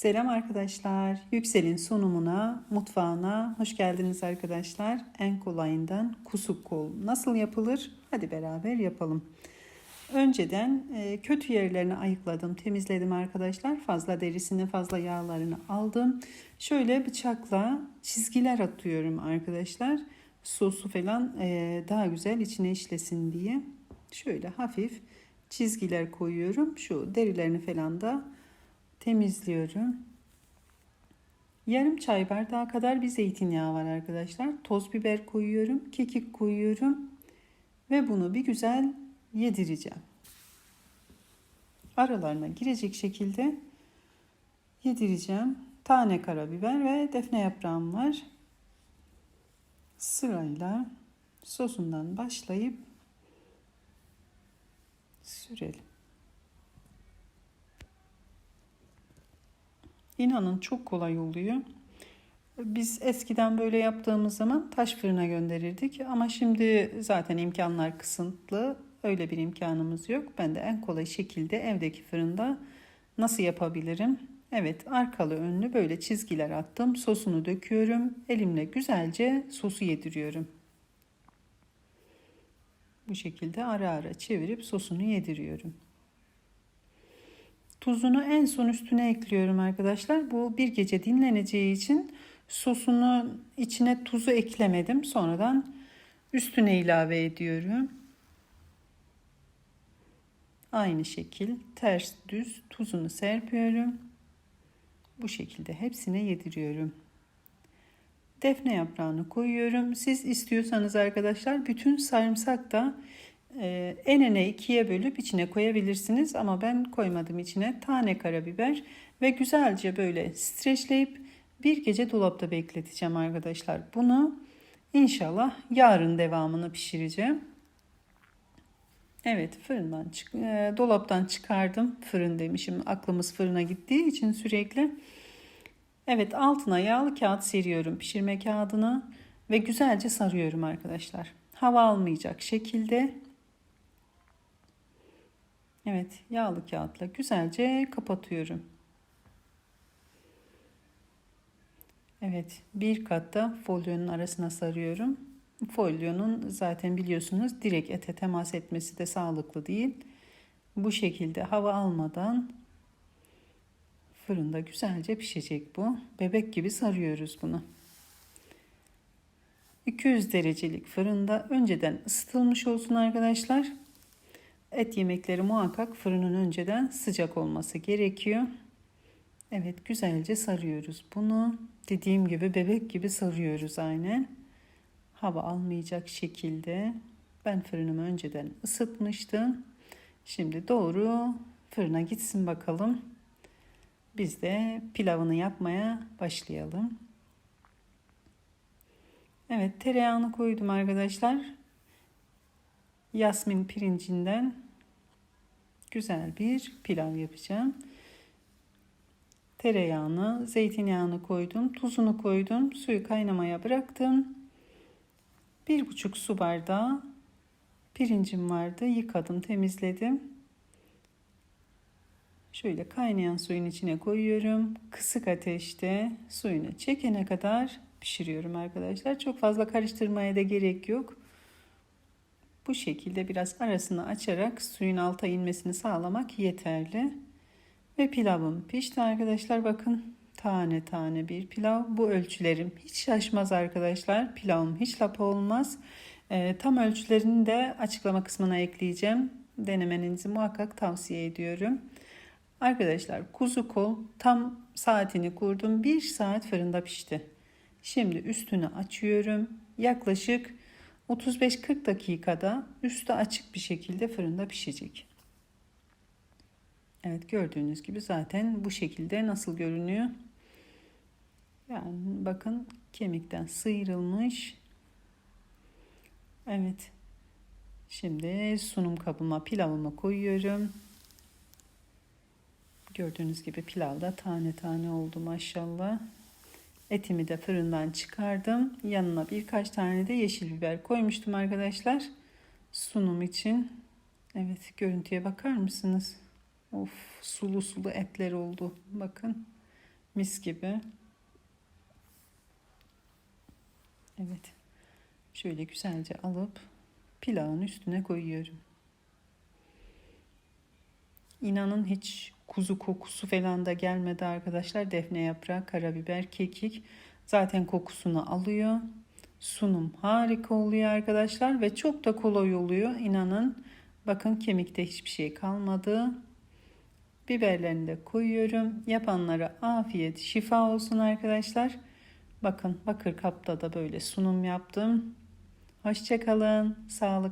Selam arkadaşlar. Yüksel'in sunumuna, mutfağına hoş geldiniz arkadaşlar. En kolayından kusuk kol nasıl yapılır? Hadi beraber yapalım. Önceden e, kötü yerlerini ayıkladım, temizledim arkadaşlar. Fazla derisini, fazla yağlarını aldım. Şöyle bıçakla çizgiler atıyorum arkadaşlar. Sosu falan e, daha güzel içine işlesin diye. Şöyle hafif çizgiler koyuyorum. Şu derilerini falan da temizliyorum. Yarım çay bardağı kadar bir zeytinyağı var arkadaşlar. Toz biber koyuyorum, kekik koyuyorum ve bunu bir güzel yedireceğim. Aralarına girecek şekilde yedireceğim. Tane karabiber ve defne yaprağım var. Sırayla sosundan başlayıp sürelim. İnanın çok kolay oluyor. Biz eskiden böyle yaptığımız zaman taş fırına gönderirdik ama şimdi zaten imkanlar kısıtlı. Öyle bir imkanımız yok. Ben de en kolay şekilde evdeki fırında nasıl yapabilirim? Evet arkalı önlü böyle çizgiler attım. Sosunu döküyorum. Elimle güzelce sosu yediriyorum. Bu şekilde ara ara çevirip sosunu yediriyorum. Tuzunu en son üstüne ekliyorum arkadaşlar. Bu bir gece dinleneceği için sosunu içine tuzu eklemedim. Sonradan üstüne ilave ediyorum. Aynı şekil ters düz tuzunu serpiyorum. Bu şekilde hepsine yediriyorum. Defne yaprağını koyuyorum. Siz istiyorsanız arkadaşlar bütün sarımsak da e, enine ikiye bölüp içine koyabilirsiniz. Ama ben koymadım içine. Tane karabiber ve güzelce böyle streçleyip bir gece dolapta bekleteceğim arkadaşlar. Bunu inşallah yarın devamını pişireceğim. Evet fırından çık e, dolaptan çıkardım. Fırın demişim. Aklımız fırına gittiği için sürekli. Evet altına yağlı kağıt seriyorum pişirme kağıdını ve güzelce sarıyorum arkadaşlar. Hava almayacak şekilde. Evet yağlı kağıtla güzelce kapatıyorum. Evet bir katta folyonun arasına sarıyorum. Folyonun zaten biliyorsunuz direkt ete temas etmesi de sağlıklı değil. Bu şekilde hava almadan fırında güzelce pişecek bu. Bebek gibi sarıyoruz bunu. 200 derecelik fırında önceden ısıtılmış olsun arkadaşlar. Et yemekleri muhakkak fırının önceden sıcak olması gerekiyor. Evet güzelce sarıyoruz bunu. Dediğim gibi bebek gibi sarıyoruz aynen. Hava almayacak şekilde. Ben fırınımı önceden ısıtmıştım. Şimdi doğru fırına gitsin bakalım. Biz de pilavını yapmaya başlayalım. Evet tereyağını koydum arkadaşlar. Yasmin pirincinden güzel bir pilav yapacağım. Tereyağını, zeytinyağını koydum, tuzunu koydum, suyu kaynamaya bıraktım. Bir buçuk su bardağı pirincim vardı, yıkadım, temizledim. Şöyle kaynayan suyun içine koyuyorum. Kısık ateşte suyunu çekene kadar pişiriyorum arkadaşlar. Çok fazla karıştırmaya da gerek yok. Bu şekilde biraz arasını açarak suyun alta inmesini sağlamak yeterli. Ve pilavım pişti arkadaşlar. Bakın tane tane bir pilav. Bu ölçülerim hiç şaşmaz arkadaşlar. Pilavım hiç lapa olmaz. E, tam ölçülerini de açıklama kısmına ekleyeceğim. Denemenizi muhakkak tavsiye ediyorum. Arkadaşlar kuzu kol tam saatini kurdum. Bir saat fırında pişti. Şimdi üstünü açıyorum. Yaklaşık 35-40 dakikada üstü açık bir şekilde fırında pişecek. Evet gördüğünüz gibi zaten bu şekilde nasıl görünüyor. Yani bakın kemikten sıyrılmış. Evet. Şimdi sunum kabıma pilavımı koyuyorum. Gördüğünüz gibi pilav da tane tane oldu maşallah. Etimi de fırından çıkardım. Yanına birkaç tane de yeşil biber koymuştum arkadaşlar. Sunum için. Evet görüntüye bakar mısınız? Of sulu sulu etler oldu. Bakın Mis gibi. Evet. Şöyle güzelce alıp pilavın üstüne koyuyorum. İnanın hiç kuzu kokusu falan da gelmedi arkadaşlar. Defne yaprağı, karabiber, kekik zaten kokusunu alıyor. Sunum harika oluyor arkadaşlar ve çok da kolay oluyor. İnanın bakın kemikte hiçbir şey kalmadı. Biberlerini de koyuyorum. Yapanlara afiyet, şifa olsun arkadaşlar. Bakın bakır kapta da böyle sunum yaptım. Hoşçakalın. Sağlık.